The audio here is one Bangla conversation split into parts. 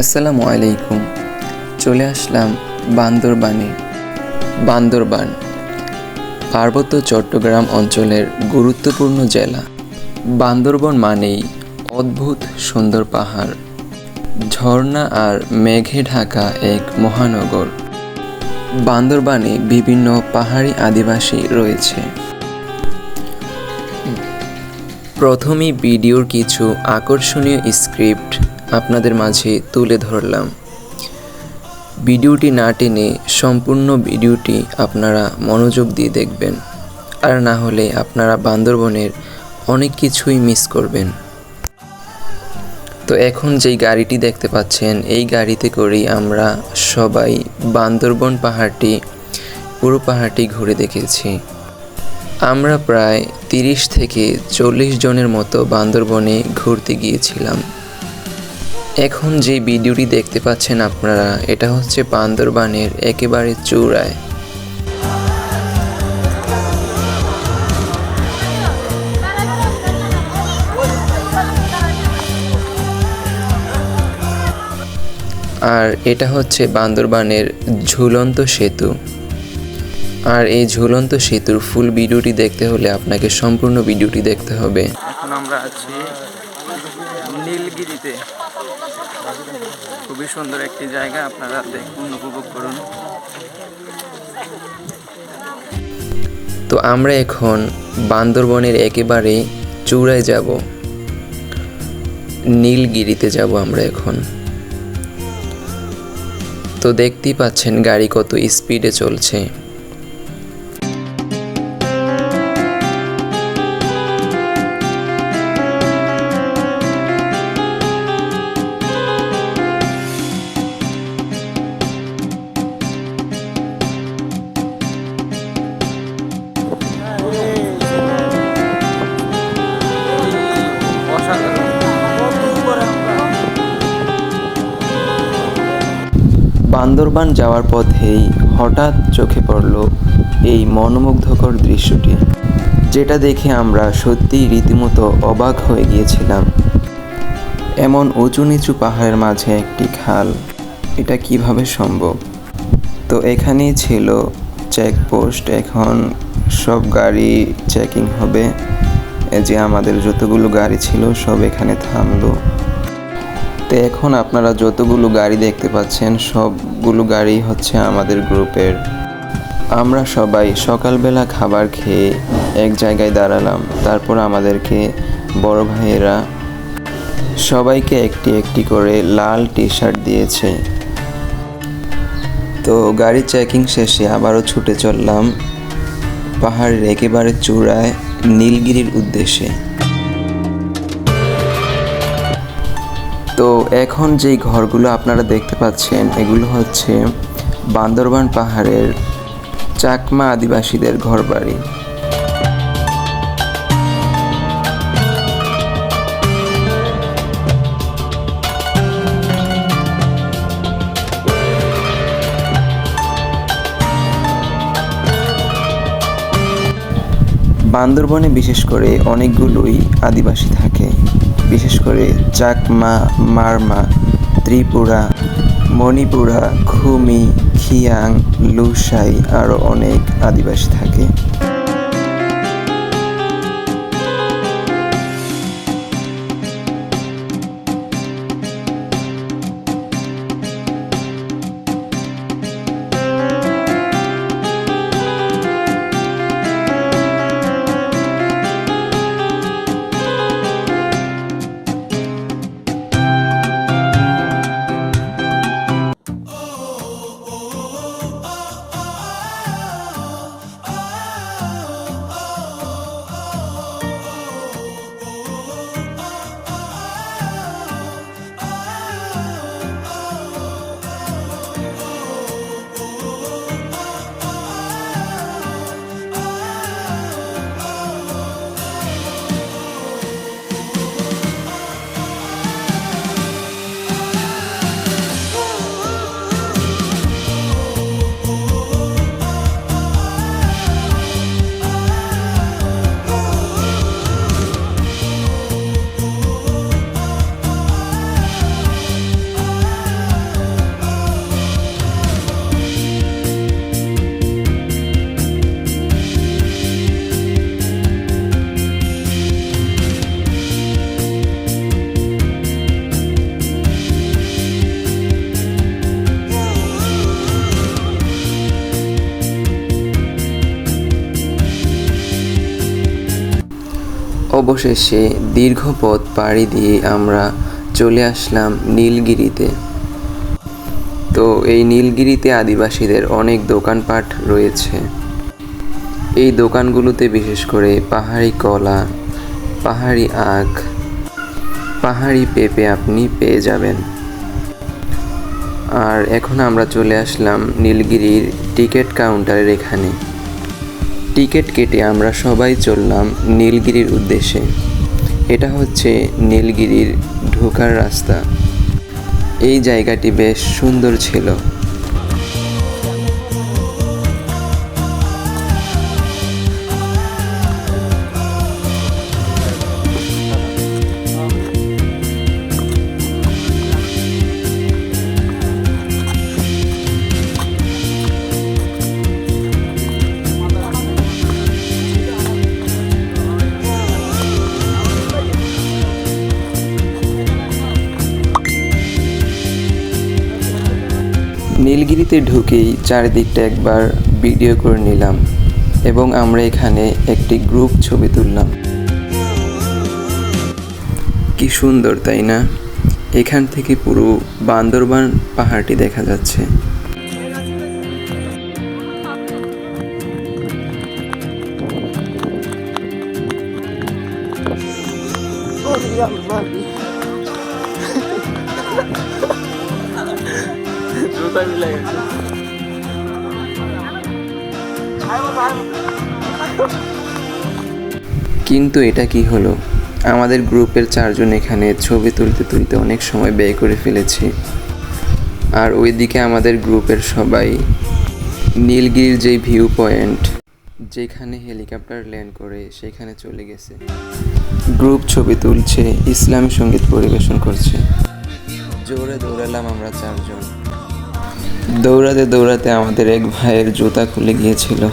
আসসালামু আলাইকুম। চলে আসলাম বান্দরবানে। বান্দরবান, পার্বত্য চট্টগ্রাম অঞ্চলের গুরুত্বপূর্ণ জেলা। বান্দরবন মানেই অদ্ভুত সুন্দর পাহাড়। ঝর্ণা আর মেঘে ঢাকা এক মহানগর। বান্দরবানে বিভিন্ন পাহাড়ি আদিবাসী রয়েছে। প্রথমে ভিডিওর কিছু আকর্ষণীয় স্ক্রিপ্ট আপনাদের মাঝে তুলে ধরলাম। ভিডিওটি না টেনে সম্পূর্ণ ভিডিওটি আপনারা মনোযোগ দিয়ে দেখবেন। আর না হলে আপনারা বান্দরবনের অনেক কিছুই মিস করবেন। তো এখন যেই গাড়িটি দেখতে পাচ্ছেন, এই গাড়িতে করেই আমরা সবাই বান্দরবন পাহাড়টি, পুরো পাহাড়টি ঘুরে দেখেছি। আমরা প্রায় তিরিশ থেকে চল্লিশ জনের মতো বান্দরবনে ঘুরতে গিয়েছিলাম। এখন যে ভিডিওটি দেখতে পাচ্ছেন আপনারা, এটা হচ্ছে বান্দরবানের একেবারে চূড়ায়। আর এটা হচ্ছে বান্দরবানের ঝুলন্ত সেতু। আর এই ঝুলন্ত সেতুর ফুল ভিডিওটি দেখতে হলে আপনাকে সম্পূর্ণ ভিডিওটি দেখতে হবে। এখন আমরা আছি নীলগিরিতে। খুবই সুন্দর একটি জায়গা, আপনারা দেখুন, উপভোগ করুন। তো আমরা এখন বান্দরবনের একেবারে চূড়ায় যাব। নীলগিরিতে যাব আমরা এখন। তো দেখতেই পাচ্ছেন গাড়ি কত স্পিডে চলছে। বান্দরবান যাওয়ার পথেই হঠাৎ চোখে পড়ল এই মনোমুগ্ধকর দৃশ্যটি, যেটা দেখে আমরা সত্যিই রীতিমতো অবাক হয়ে গিয়েছিলাম। এমন উঁচু নিচু পাহাড়ের মাঝে একটি খাল, এটা কীভাবে সম্ভব? তো এখানেই ছিল চেকপোস্ট, এখন সব গাড়ি চেকিং হবে। যে আমাদের যতগুলো গাড়ি ছিল, সব এখানে থামলো। তো এখন আপনারা যতগুলো গাড়ি দেখতে পাচ্ছেন, সবগুলো গাড়ি হচ্ছে আমাদের গ্রুপের। আমরা সবাই সকালবেলা খাবার খেয়ে এক জায়গায় দাঁড়ালাম। তারপর আমাদেরকে বড় ভাইয়েরা সবাইকে একটি একটি করে লাল টি শার্ট দিয়েছে। তো গাড়ি চেকিং শেষে আবারও ছুটে চললাম পাহাড়ের একেবারে চূড়ায় নীলগিরির উদ্দেশ্যে। তো এখন যেই ঘরগুলো আপনারা দেখতে পাচ্ছেন, এগুলো হচ্ছে বান্দরবান পাহাড়ের চাকমা আদিবাসীদের ঘরবাড়ি। বান্দরবনে বিশেষ করে অনেকগুলোই আদিবাসী থাকে। বিশেষ করে চাকমা মারমা ত্রিপুরা মণিপুরা খুমি খিয়াং লুসাই আরও অনেক আদিবাসী থাকে। অবশেষে দীর্ঘ পথ পাড়ি দিয়ে আমরা চলে আসলাম নীলগিরিতে। তো এই নীলগিরিতে আদিবাসীদের অনেক দোকানপাট রয়েছে। এই দোকানগুলোতে বিশেষ করে পাহাড়ি কলা, পাহাড়ি আখ, পাহাড়ি পেঁপে আপনি পেয়ে যাবেন। আর এখন আমরা চলে আসলাম নীলগিরির টিকিট কাউন্টারের এখানে। টিকিট কেটে আমরা সবাই চললাম নীলগিরির উদ্দেশ্যে। এটা হচ্ছে নীলগিরির ঢোকার রাস্তা। এই জায়গাটি বেশ সুন্দর ছিল। নীলগিরিতে ঢুকেই চারিদিকটা একবার ভিডিও করে নিলাম এবং আমরা এখানে একটি গ্রুপ ছবি তুললাম। কি সুন্দর, তাই না? এখান থেকে পুরো বান্দরবান পাহাড়টি দেখা যাচ্ছে। কিন্তু এটা কি হলো? আমাদের গ্রুপের চারজন এখানে ছবি তুলতে তুলতে অনেক সময় ব্যয় করে ফেলেছি। আর ওইদিকে আমাদের গ্রুপের সবাই নীলগিরির যে ভিউ পয়েন্ট, যেখানে হেলিকপ্টার ল্যান্ড করে, সেখানে চলে গেছে। গ্রুপ ছবি তুলছে, ইসলামী সংগীত পরিবেশন করছে। জোরে দৌড়ালাম আমরা চারজন। দৌড়াতে দৌড়াতে আমাদের এক ভাইয়ের জুতা খুলে গিয়েছিল।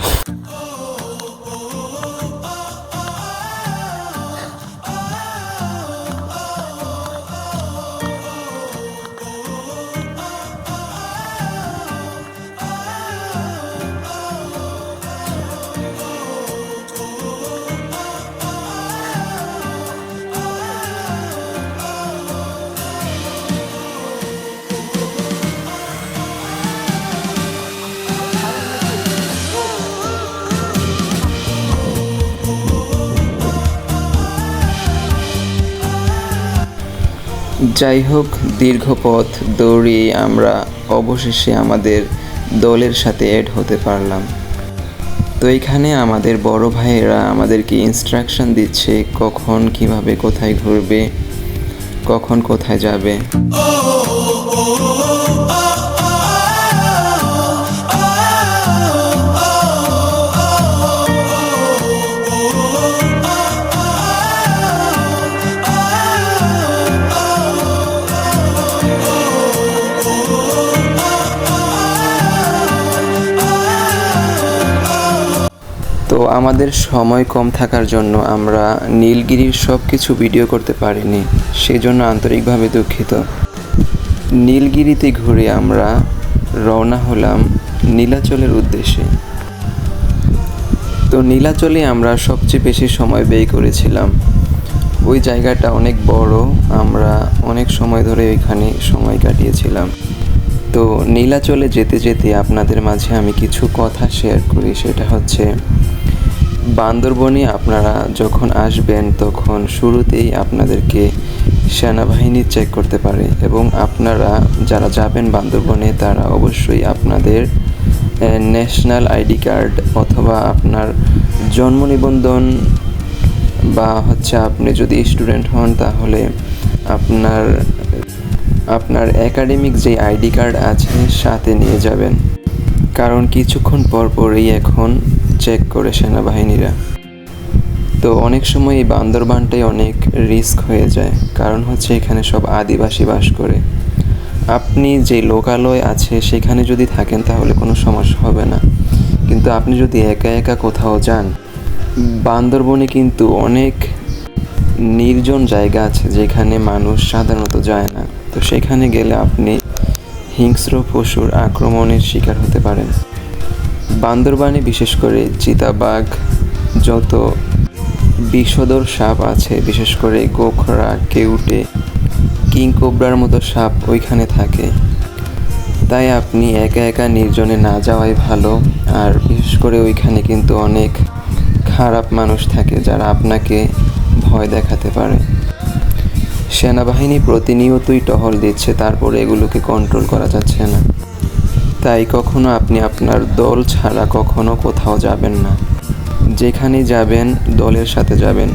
যাই হোক দীর্ঘ পথ দৌড়িয়ে আমরা অবশেষে আমাদের দলের সাথে অ্যাড হতে পারলাম। তো এখানে আমাদের বড় ভাইয়েরা আমাদেরকে ইনস্ট্রাকশন দিচ্ছে কখন কীভাবে কোথায় ঘুরবে, কখন কোথায় যাবে। আমাদের সময় কম থাকার জন্য আমরা নীলগিরির সব কিছু ভিডিও করতে পারিনি, সেজন্য আন্তরিকভাবে দুঃখিত। নীলগিরিতে ঘুরে আমরা রওনা হলাম নীলাচলের উদ্দেশ্যে। তো নীলাচলে আমরা সবচেয়ে বেশি সময় ব্যয় করেছিলাম। ওই জায়গাটা অনেক বড়, আমরা অনেক সময় ধরে ওইখানে সময় কাটিয়েছিলাম। তো নীলাচলে যেতে যেতে আপনাদের মাঝে আমি কিছু কথা শেয়ার করি, সেটা হচ্ছে বান্দরবনে আপনারা যখন আসবেন, তখন শুরুতেই আপনাদেরকে সেনাবাহিনী চেক করতে পারে এবং আপনারা যারা যাবেন বান্দরবনে, তারা অবশ্যই আপনাদের ন্যাশনাল আইডি কার্ড অথবা আপনার জন্ম নিবন্ধন বা হচ্ছে আপনি যদি স্টুডেন্ট হন, তাহলে আপনার আপনার একাডেমিক যে আইডি কার্ড আছে, সাথে নিয়ে যাবেন। কারণ কিছুক্ষণ পর পরই এখন চেক করে সেনাবাহিনীরা। তো অনেক সময় এই বান্দরবানটাই অনেক রিস্ক হয়ে যায়, কারণ হচ্ছে এখানে সব আদিবাসী বাস করে। আপনি যে লোকালয় আছে সেখানে যদি থাকেন তাহলে কোনো সমস্যা হবে না। কিন্তু আপনি যদি একা একা কোথাও যান, বান্দরবনে কিন্তু অনেক নির্জন জায়গা আছে যেখানে মানুষ সাধারণত যায় না। তো সেখানে গেলে আপনি হিংস্র পশুর আক্রমণের শিকার হতে পারেন। বান্দরবানে বিশেষ করে চিতাবাঘ, যত বিষধর সাপ আছে, বিশেষ করে গোখরা, কেউটে, কিং কোবরার মতো সাপ ওইখানে থাকে। তাই আপনি একা একা নির্জনে না যাওয়াই ভালো, আর বিশেষ করে ওইখানে কিন্তু অনেক খারাপ মানুষ থাকে যারা আপনাকে ভয় দেখাতে পারে। সেনাবাহিনী প্রতিনিয়তই টহল দিচ্ছে, তারপরে এগুলোকে কন্ট্রোল করা যাচ্ছে না। তাই কখনো আপনি আপনার দল ছাড়া কখনো কোথাও যাবেন না। যেখানে যাবেন, দলের সাথে যাবেন।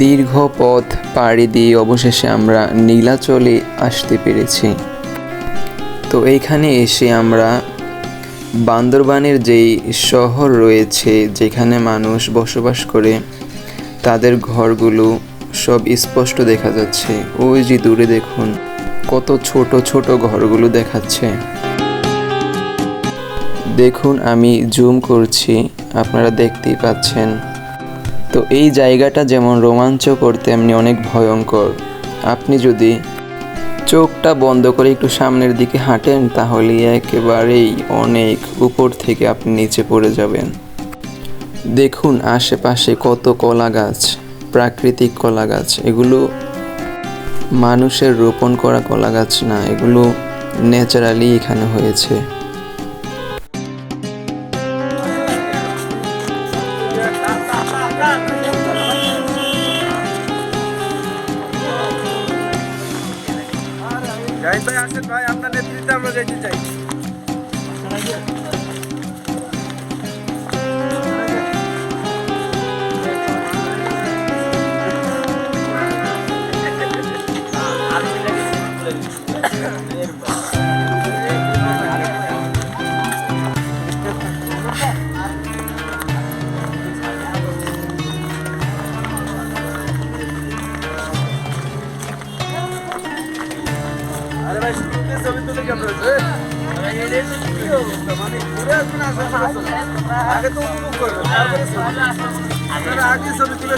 দীর্ঘ পথ পাড়ি দিয়ে অবশেষে আমরা নীলাচলে আসতে পেরেছি। তো এইখানে এসে আমরা বান্দরবানের যেই শহর রয়েছে, যেখানে মানুষ বসবাস করে, তাদের ঘরগুলো সব স্পষ্ট দেখা যাচ্ছে। ওই যে দূরে দেখুন, কত ছোট ছোট ঘরগুলো দেখাচ্ছে। দেখুন, আমি জুম করছি, আপনারা দেখতেই পাচ্ছেন। তো এই জায়গাটা যেমন রোমাঞ্চকর তেমনি অনেক ভয়ঙ্কর। আপনি যদি চোখটা বন্ধ করে একটু সামনের দিকে হাঁটেন, তাহলে একেবারেই অনেক উপর থেকে আপনি নিচে পড়ে যাবেন। দেখুন আশেপাশে কত কলা গাছ, প্রাকৃতিক কলা গাছ। এগুলো মানুষের রোপণ করা কলা গাছ না, এগুলো ন্যাচারালি এখানে হয়েছে। আগে তো উপভোগ করবেন তারপরে। আপনারা আগে ছবি তুলে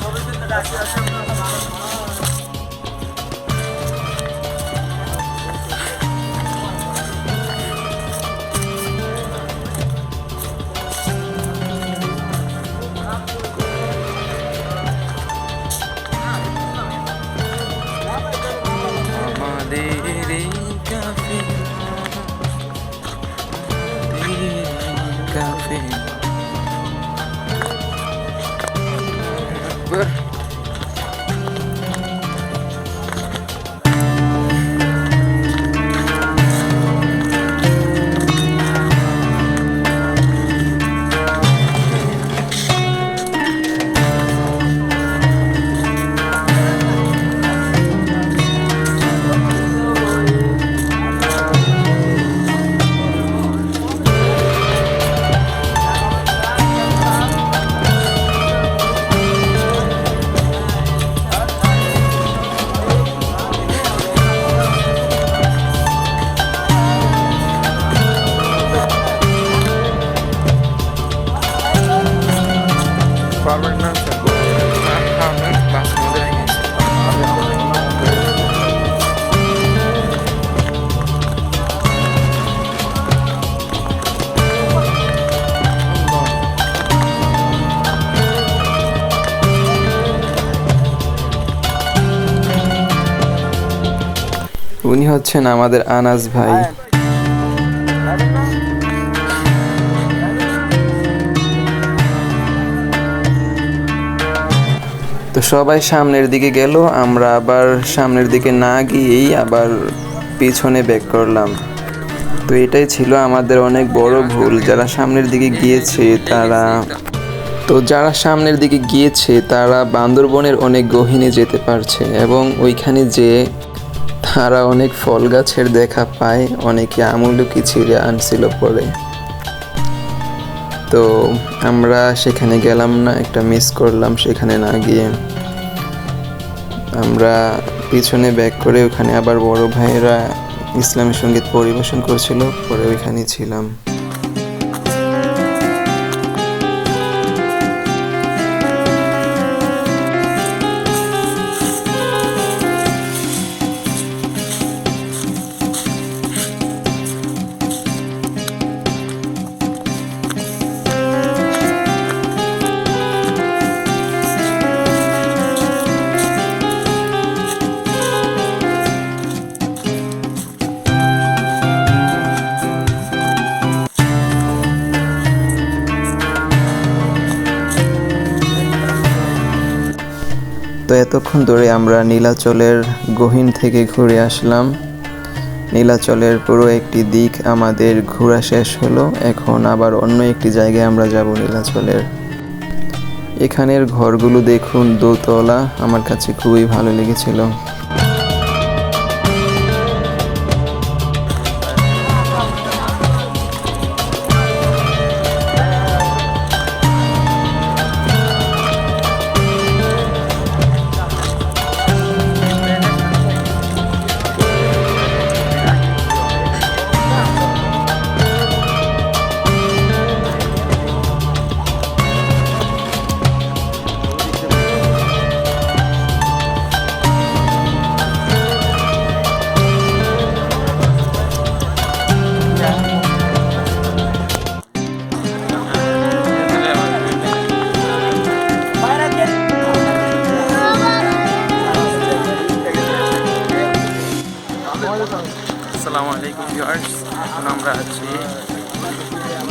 ছবি তুলতে ডাকি আসেন। উনি আমাদের আনাস ভাই। তো সবাই সামনের দিকে গেল, আমরা আবার সামনের দিকে না গিয়েই আবার পিছনে ব্যাক করলাম। তো এটাই ছিল আমাদের অনেক বড় ভুল। যারা সামনের দিকে গিয়েছে, তারা তো যারা সামনের দিকে গিয়েছে, তারা বান্দরবনের অনেক গহীনে যেতে পারছে এবং ওইখানে যে তারা অনেক ফল গাছের দেখা পায়, অনেকে আমুলকি ছিঁড়ে আনছিল পরে। তো আমরা সেখানে গেলাম না, একটা মিস করলাম সেখানে না গিয়ে। আমরা পিছনে ব্যাক করে ওখানে আবার বড় ভাইয়েরা ইসলামী সংগীত পরিবেশন করছিল, পরে ওইখানেই ছিলাম। তো এতক্ষণ ধরে আমরা নীলাচলের গহীন থেকে ঘুরে আসলাম। নীলাচলের পুরো একটি দিক আমাদের ঘোরা শেষ হলো, এখন আবার অন্য একটি জায়গায় আমরা যাব নীলাচলের। এখানের ঘরগুলো দেখুন, দোতলা, আমার কাছে খুবই ভালো লেগেছিল। আলাইকুম ভিউয়ার্স এখন আমরা আছি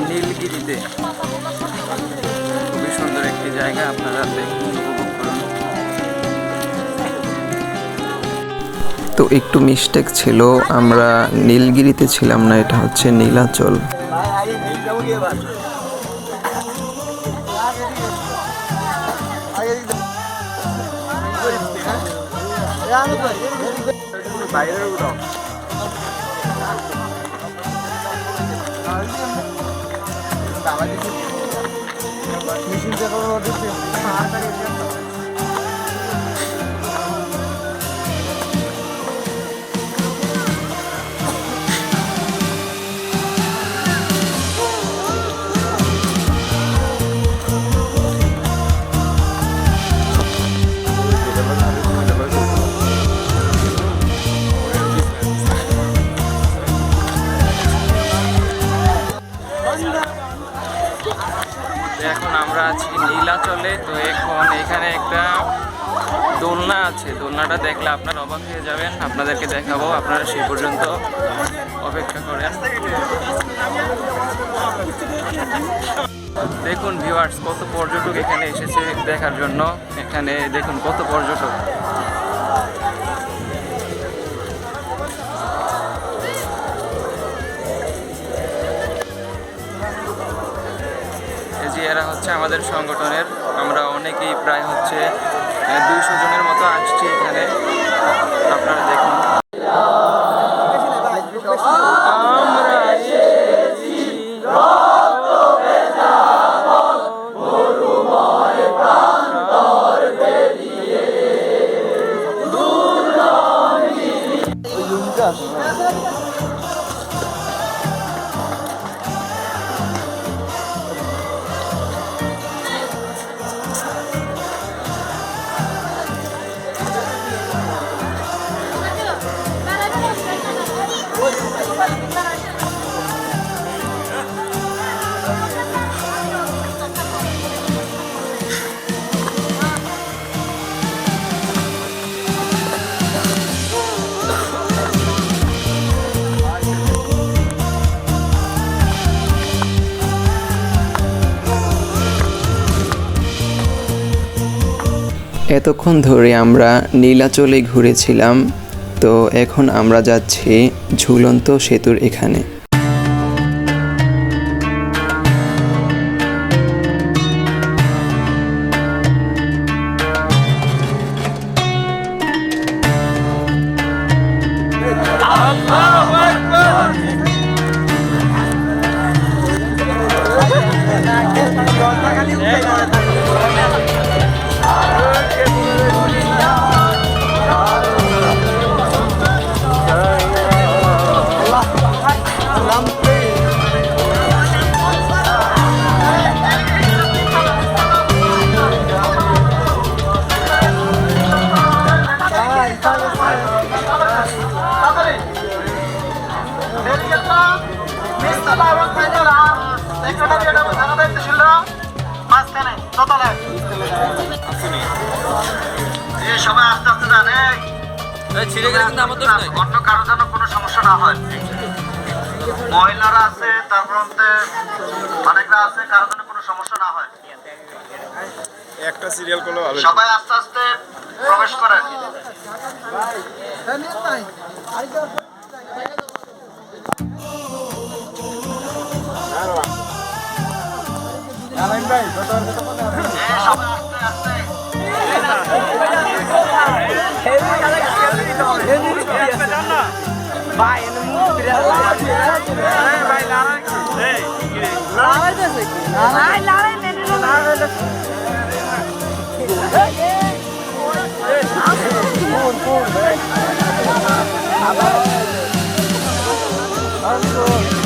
নীলগিরিতে খুবই সুন্দর একটি জায়গা আপনারা দেখুন উপভোগ করুন তো একটু মিস্টেক ছিল আমরা নীলগিরিতে ছিলাম না এটা হচ্ছে নীলাচল বাইরের মেশিন দেখাবো, আপনারা সেই পর্যন্ত অপেক্ষা করেন। দেখুন ভিউয়ার্স কত পর্যটক এখানে এসেছে দেখার জন্য। এখানে দেখুন কত পর্যটক। যে এরা হচ্ছে আমাদের সংগঠনের, আমরা অনেকেই প্রায় হচ্ছে দুইশো জনের মতো আসছি এখানে। আপনারা দেখুন। এতক্ষণ ধরে আমরা নীলাচলে ঘুরেছিলাম তো এখন আমরা যাচ্ছি ঝুলন্ত সেতুর এখানে। সবাই আস্তে আস্তে জানে ছিঁড়ে গেলে কিন্তু আমার অন্য কারও যেন কোনো সমস্যা না হয়। মহিলারা আছে তারপর অনেকরা আছে কারও যেন কোনো সমস্যা না হয়। একটা সিরিয়াল করলে ভালো সবাই আস্তে আস্তে প্রবেশ ভাই ভাই লড়াই লড়াই লড়াই লড়াই I'm sorry.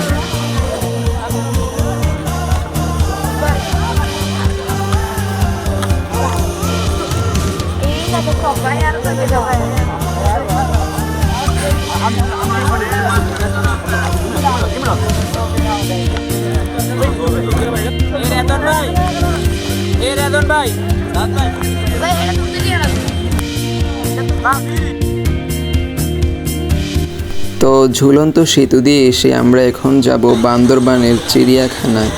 তো ঝুলন্ত সেতু দিয়ে এসে আমরা এখন যাব বান্দরবানের চিড়িয়াখানায়।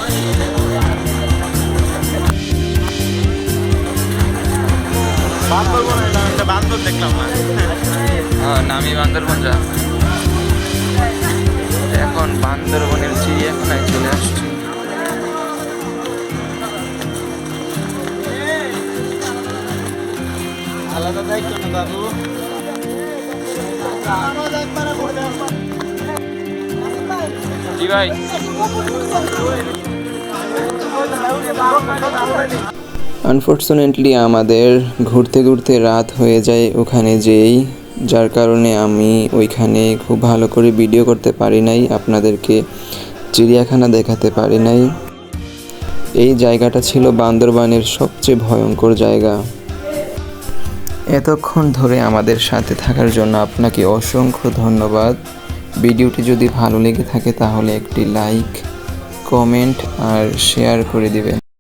দায়িত্ব না দাদু জি ভাই। আনফর্চুনেটলি আমাদের ঘুরতে ঘুরতে রাত হয়ে যায় ওখানে যেই যার কারণে আমি ওইখানে খুব ভালো করে ভিডিও করতে পারি নাই আপনাদেরকে চিড়িয়াখানা দেখাতে পারি নাই। এই জায়গাটা ছিল বান্দরবানের সবচেয়ে ভয়ঙ্কর জায়গা। এতক্ষণ ধরে আমাদের সাথে থাকার জন্য আপনাকে অসংখ্য ধন্যবাদ। ভিডিওটি যদি ভালো লেগে থাকে তাহলে একটি লাইক, কমেন্ট আর শেয়ার করে দিবেন।